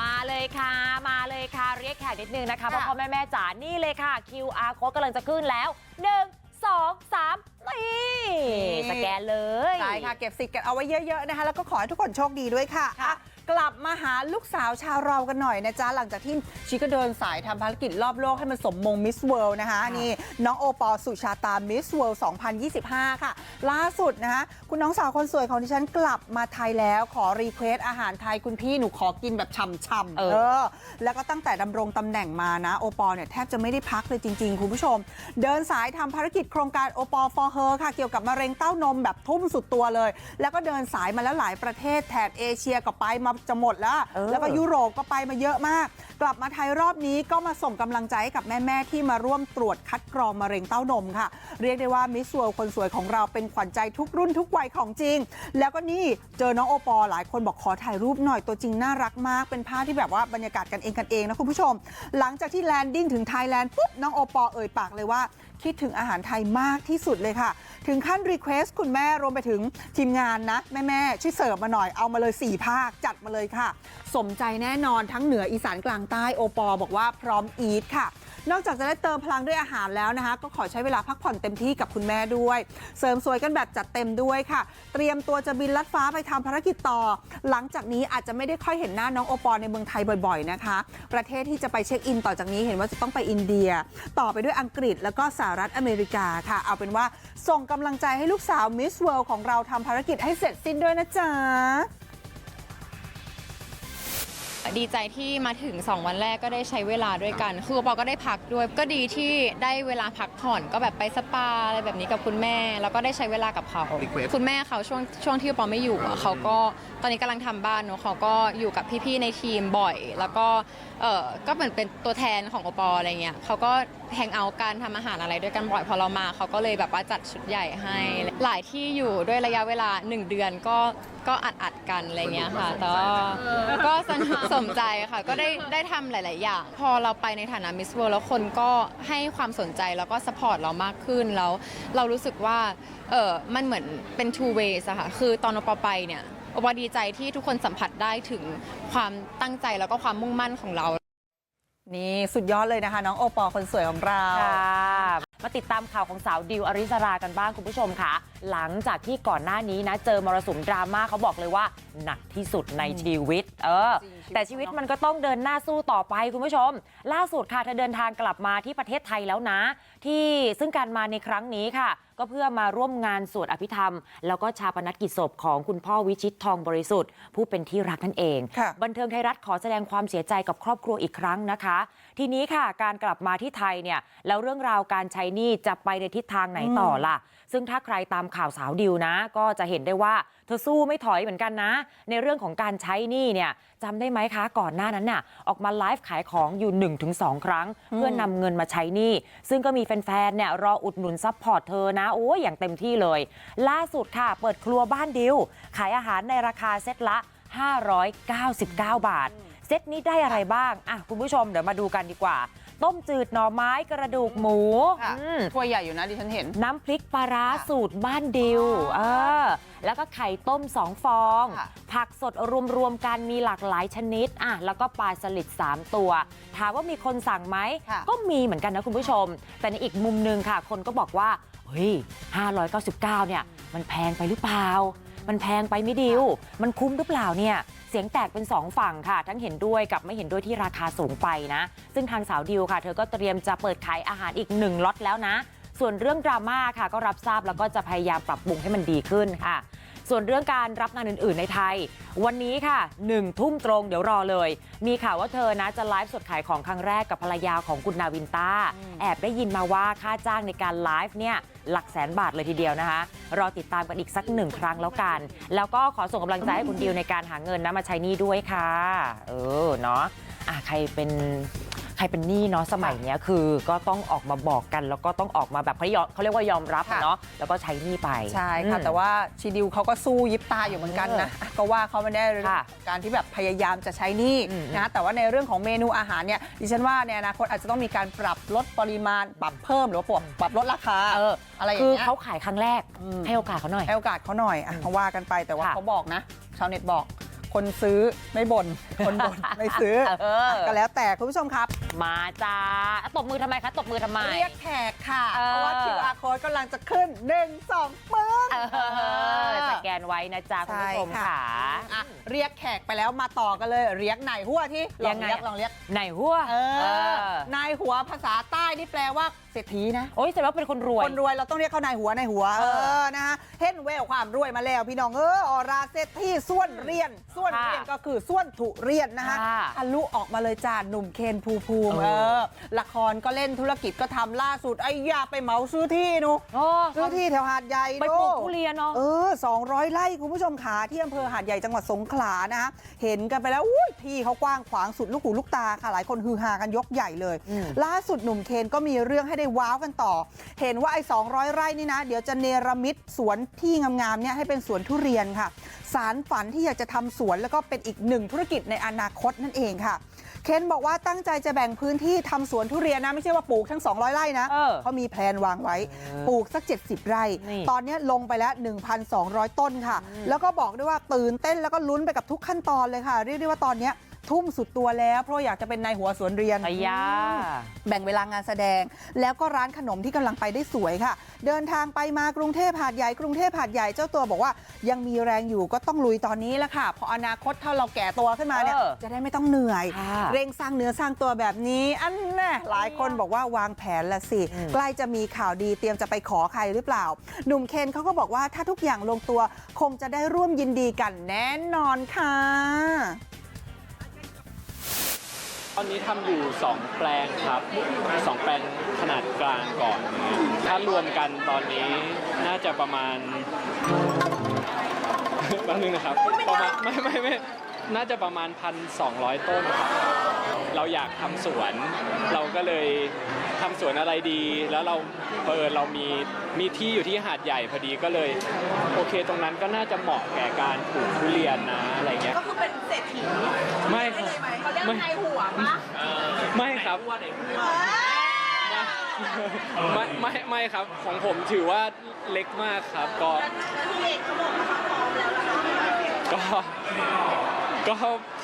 มาเลยค่ะ มาเลยค่ะเรียกแขกนิดนึงนะคะเพราะพ่อแม่แม่จ๋านี่เลยค่ะ QR code กำลังจะขึ้นแล้ว 1 2 3นี่สแกนเลย ใช่ค่ะ เก็บสิทธิ์กันเอาไว้เยอะ ๆ นะคะ แล้วก็ขอให้ทุกคนโชคดีด้วยค่ะค่ะอะ กลับมาหาลูกสาวชาวเรากันหน่อยนะจ๊ะหลังจากที่ชีก็เดินสายทำภารกิจรอบโลกให้มันสมมงมิสเวิลด์นะคะนี่น้องโอปอลสุชาตามิสเวิลด์2025 ค่ะ ล่าสุดนะคะคุณน้องสาวคนสวยของดิฉันกลับมาไทยแล้วขอรีเควสอาหารไทยคุณพี่หนูขอกินแบบช่ำๆเออเออ แล้วก็ตั้งแต่ดำรงตำแหน่งมานะโอปอลเนี่ยแทบจะไม่ได้พักเลยจริง ๆ คุณผู้ชม เดินสายทำภารกิจโครงการโอปอล for her ค่ะเกี่ยวกับมะเร็งเต้านมแบบทุ่มสุดตัวเลย แล้วก็เดินสายมาแล้วหลายประเทศแถบเอเชียก็ไปมาจะหมดแล้วเออแล้วก็ยุโรปก็ไปมาเยอะมาก กลับมาไทยรอบนี้ก็มาส่งกำลังใจให้กับแม่ๆที่มาร่วมตรวจคัดกรองมะเร็งเต้านมค่ะ เรียกได้ว่ามิส s ว r คนสวยของเราเป็นขวัญใจทุกรุ่นทุกวัยของจริง แล้วก็นี่เจอน้องโอปอล์หลายคนบอกขอถ่ายรูปหน่อยตัวจริงน่ารักมาก เป็นภาพที่แบบว่าบรรยากาศกันเองกันเองนะคุณผู้ชม หลังจากที่แลนดิ้งถึงไทยแลนด์ปุ๊บน้องโอปอล์เอ่ยปากเลยว่าคิดถึงอาหารไทยมากที่สุดเลยค่ะ ถึงขั้นรีเควสคุณแม่รวมไปถึงทีมงานนะ แม่แม่ๆช่วยเสิร์ฟมาหน่อยเอามาเลย 4 ภาคจัดมาเลยค่ะ สมใจแน่นอนทั้งเหนืออีสานกลางใต้โอปอบอกว่าพร้อมอีทค่ะ นอกจากจะได้เติมพลังด้วยอาหารแล้วนะคะ ก็ขอใช้เวลาพักผ่อนเต็มที่กับคุณแม่ด้วย เสริมสวยกันแบบจัดเต็มด้วยค่ะ เตรียมตัวจะบินลัดฟ้าไปทำภารกิจต่อ หลังจากนี้อาจจะไม่ได้ค่อยเห็นหน้าน้องโอปอลในเมืองไทยบ่อย ๆนะคะ ประเทศที่จะไปเช็คอินต่อจากนี้เห็นว่าจะต้องไปอินเดีย ต่อไปด้วยอังกฤษแล้วก็สหรัฐอเมริกาค่ะ เอาเป็นว่าส่งกำลังใจให้ลูกสาวมิสเวิลด์ของเราทำภารกิจให้เสร็จสิ้นด้วยนะจ๊ะ ดีใจที่มาถึง 2 วันแรกก็ได้ใช้เวลาด้วยกัน คือปอก็ได้พักด้วยก็ดีที่ได้เวลาพักผ่อนก็แบบไปสปาอะไรแบบนี้กับคุณแม่ แล้วก็ได้ใช้เวลากับเขาคุณแม่เขาช่วงช่วงที่ปอไม่อยู่อะเขาก็ตอนนี้กำลังทำบ้านเนอะเขาก็อยู่กับพี่ๆในทีมบ่อย แล้วก็เออก็เหมือนเป็นตัวแทนของโอปออะไรเงี้ยเขาก็แฮงเอาท์กันทำอาหารอะไรด้วยกันบ่อยพอเรามาเขาก็เลยแบบว่าจัดชุดใหญ่ให้ หลายที่อยู่ด้วยระยะเวลา 1 เดือนก็ ก็อัดอัดๆกันอะไรเงี้ยค่ะแต่ว่าก็สนสมใจค่ะ ก็ได้ได้ทำหลาย ๆ อย่าง พอเราไปในฐานะมิสเวิลด์แล้วคนก็ให้ความสนใจแล้วก็สปอร์ตเรามากขึ้นแล้ว เรารู้สึกว่าเออมันเหมือนเป็น two ways อะค่ะคือตอนโอปอไปเนี่ยโอปอดีใจที่ทุกคนสัมผัสได้ถึงความตั้งใจแล้วก็ความมุ่งมั่นของเรา นี่สุดยอดเลยนะคะ น้องโอปอลคนสวยของเรา ค่ะ มาติดตามข่าวของสาวดิวอริสรากันบ้างคุณผู้ชมค่ะ หลังจากที่ก่อนหน้านี้นะ เจอมรสุมดราม่าเขาบอกเลยว่า หนักที่สุดในชีวิต เออ แต่ชีวิตมันก็ต้องเดินหน้าสู้ต่อไปคุณผู้ชม ล่าสุดค่ะเธอเดินทางกลับมาที่ประเทศไทยแล้วนะ ที่ซึ่งการมาในครั้งนี้ค่ะ ก็เพื่อมาร่วมงานสวดอภิธรรม แล้วก็ชาปนกิจศพของคุณพ่อวิชิตทองบริสุทธิ์ ผู้เป็นที่รักนั่นเองค่ะบันเทิงไทยรัฐขอแสดงความเสียใจกับครอบครัวอีกครั้งนะคะ ทีนี้ค่ะการกลับมาที่ไทยเนี่ยแล้วเรื่องราวการใช้หนี้จะไปในทิศทางไหนต่อล่ะ ซึ่งถ้าใครตามข่าวสาวดิวนะ ก็จะเห็นได้ว่า เธอสู้ไม่ถอยเหมือนกันนะ ในเรื่องของการใช้หนี้เนี่ยจำได้ไหมคะก่อนหน้านั้นน่ะออกมาไลฟ์ขายของอยู่ 1-2 ครั้ง เพื่อนำเงินมาใช้หนี้ซึ่งก็มีแฟนๆเนี่ยรออุดหนุนซัพพอร์ตเธอนะโอ้ยอย่างเต็มที่เลย ล่าสุดค่ะ เปิดครัวบ้านดิว ขายอาหารในราคาเซตละ 599 บาท เซตนี้ได้อะไรบ้างอะคุณผู้ชมเดี๋ยวมาดูกันดีกว่า ต้มจืดหน่อไม้กระดูกหมูค่ะอืมถ้วยใหญ่อยู่นะดิฉันเห็น น้ำพริกปลาร้าสูตรบ้านดิวเออแล้วก็ไข่ต้มสองฟองค่ะผักสดรวมๆกันมีหลากหลายชนิดอะแล้วก็ปลาสลิด3 ตัว ถามว่ามีคนสั่งไหมค่ะก็มีเหมือนกันนะคุณผู้ชม แต่ในอีกมุมหนึงค่ะ คนก็บอกว่าเฮ้ย599 เนี่ย มันแพงไปหรือเปล่า มันแพงไปไม่ดิว มันคุ้มหรือเปล่าเนี่ย เสียงแตกเป็น2ฝั่งค่ะ ทั้งเห็นด้วยกับไม่เห็นด้วยที่ราคาสูงไปนะ ซึ่งทางสาวดิวค่ะ เธอก็เตรียมจะเปิดขายอาหารอีก1ล็อตแล้วนะ ส่วนเรื่องดราม่าค่ะก็รับทราบแล้วก็จะพยายามปรับปรุงให้มันดีขึ้นค่ะ ส่วนเรื่องการรับงานอื่น ๆ ในไทย วันนี้ค่ะหนึ่งทุ่มตรงเดี๋ยวรอเลย มีข่าวว่าเธอนะจะไลฟ์สดขายของครั้งแรกกับภรรยาของคุณนาวินต้า แอบได้ยินมาว่าค่าจ้างในการไลฟ์เนี่ยหลักแสนบาทเลยทีเดียวนะคะ รอติดตามกันอีกสักหนึ่งครั้งแล้วกัน แล้วก็ขอส่งกำลังใจให้คุณดิวในการหาเงินนะมาใช้หนี้ด้วยค่ะ เออเนาะอะใครเป็น ใครเป็นหนี้เนาะสมัยเนี้ยคือก็ต้องออกมาบอกกัน แล้วก็ต้องออกมาแบบเขายอมเขาเรียกว่ายอมรับอะค่ะเนาะแล้วก็ใช้หนี้ไป ใช่ค่ะอืมแต่ว่าชีดิวเขาก็สู้ยิบตาอยู่เหมือนกันนะอะก็ว่าเขาไม่ได้เรื่องค่ะของการที่แบบพยายามจะใช้หนี้อืมนะแต่ว่าในเรื่องของเมนูอาหารเนี่ยดิฉันว่าในอนาคตอาจจะต้องมีการปรับลดปริมาณปรับเพิ่มหรือว่าปรับปรับลดราคาเออ อะไรอย่างคือเงี้ย เขาขายครั้งแรกอืม ให้โอกาสเขาหน่อย ให้โอกาสเขาหน่อยอะเขาว่ากันไปแต่ว่าค่ะ เขาบอกนะ ชาวเน็ตบอก คนซื้อไม่บ่นคนบ่นไม่ซื้อเออก็แล้วแต่คุณผู้ชมครับ มาจ้าอะตบมือทำไมคะตบมือทำไม เรียกแขกค่ะเออเพราะว่า QR code กำลังจะขึ้น 1 2ปึ้งเออสแกนไว้นะจ๊ะคุณผู้ชมใช่ค่ะค่ะอะ เรียกแขกไปแล้วมาต่อกันเลย เรียกไหนหัวที่ลยัองงไงเรียกลองเรียกไหนหัวเอเอออนายหัวภาษาใต้นี่แปลว่าเศรษฐีนะโอ้ยแสดงว่าเป็นคนรวยคนรวยเราต้องเรียกเขานายหัวนายหัวเอเอออนะฮะเห็นแววความรวยมาแล้วพี่น้องเออออราเศรษฐีส่วนเรียนส่วนค่ะเรียนก็คือส่วนถุเรียนนะคะค่ะทะลุออกมาเลยจ้าหนุ่มเคนภูมิภูมิเออเออละครก็เล่นธุรกิจก็ทำล่าสุดไอ้ยาไปเหมาซื้อที่นูโอ้ซื้อที่แถวหาดใหญ่ไปปลูกทุเรียนเนาะเออ200ไร่คุณผู้ชมขาที่อำเภอหาดใหญ่จังหวัดสงขลานะฮะเห็นกันไปแล้วอุ้ยที่เขากว้างขวางสุดลูกหูลูกตาค่ะหลายคนฮือฮากันยกใหญ่เลยอืมล่าสุดหนุ่มเคนก็มีเรื่องให้ได้ว้าวกันต่อ เห็นว่าไอ้200ไร่นี่นะ เดี๋ยวจะเนรมิตสวนที่งามๆเนี่ยให้เป็นสวนทุเรียนค่ะ สารฝันที่อยากจะทำสวนแล้วก็เป็นอีกหนึ่งธุรกิจในอนาคตนั่นเองค่ะเคนบอกว่าตั้งใจจะแบ่งพื้นที่ทำสวนทุเรียนนะ ไม่ใช่ว่าปลูกทั้ง 200 ไร่นะเออเขามีแพลนวางไว้เออปลูกสัก 70 ไร่นี่ตอนนี้ลงไปแล้ว 1,200 ต้นค่ะ แล้วก็บอกด้วยว่าตื่นเต้นแล้วก็ลุ้นไปกับทุกขั้นตอนเลยค่ะ เรียกได้ว่าตอนเนี้ย ทุ่มสุดตัวแล้ว เพราะอยากจะเป็นนายหัวสวนเรียนไอ้ยาแบ่งเวลางานแสดง แล้วก็ร้านขนมที่กำลังไปได้สวยค่ะ เดินทางไปมากรุงเทพหาดใหญ่กรุงเทพหาดใหญ่เจ้าตัวบอกว่า ยังมีแรงอยู่ก็ต้องลุยตอนนี้แหละค่ะเพออนาคตถ้าเราแก่ตัวขึ้นมาเนี่ยเออจะได้ไม่ต้องเหนื่อยค่ะเร่งสร้างเนื้อสร้างตัวแบบนี้อันแน่หลายคนบอกว่าวางแผนละสิอืมใกล้จะมีข่าวดีเตรียมจะไปขอใครหรือเปล่า หนุ่มเคนเขาก็บอกว่าถ้าทุกอย่างลงตัวคงจะได้ร่วมยินดีกันแน่นอนค่ะ ตอนนี้ทำอยู่ 2 แปลงครับ 2 แปลงขนาดกลางก่อนอย่างเงี้ยถ้ารวมกันตอนนี้น่าจะประมาณ แป๊บนึงนะครับ ประมาณไม่ไม่ไม่ น่าจะประมาณ 1,200 ต้นครับเราอยากทำสวน เราก็เลยทำสวนอะไรดี แล้วเราเปิดเรามีมีที่อยู่ที่หาดใหญ่พอดีก็เลย โอเค ตรงนั้นก็น่าจะเหมาะแก่การปลูกทุเรียนนะอะไรเงี้ยก็คือเป็นเศรษฐีไม่ครับเขาเรียกไม่นายหัวปะไม่ครับไม่ไม่ไม่ครับของผมถือว่าเล็กมากครับก็ แล้วที่เอกเขาบอกว่าเขาพร้อมแล้วแล้วเขาก็ ก็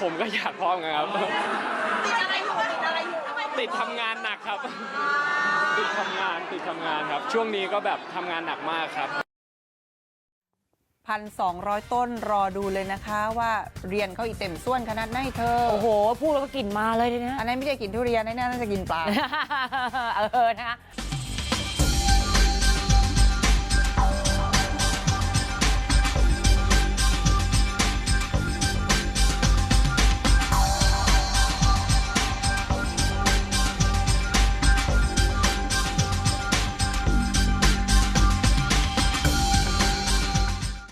ผมก็อยากพร้อมกันครับ ติดอะไรอยู่ติดอะไรอยู่ทำไมติดทำงานหนักครับ ติดทำงานติดทำงานครับ ช่วงนี้ก็แบบทำงานหนักมากครับ พันสองร้อยต้นรอดูเลยนะคะว่าเรียนเขาอีเต็มส่วนขนาดไหนเธอ โอ้โห พูดแล้วก็กลิ่นมาเลยทีเนี้ยอันนั้นไม่ใช่กินทุเรียนนะน่าจะกินปลา เออนะคะ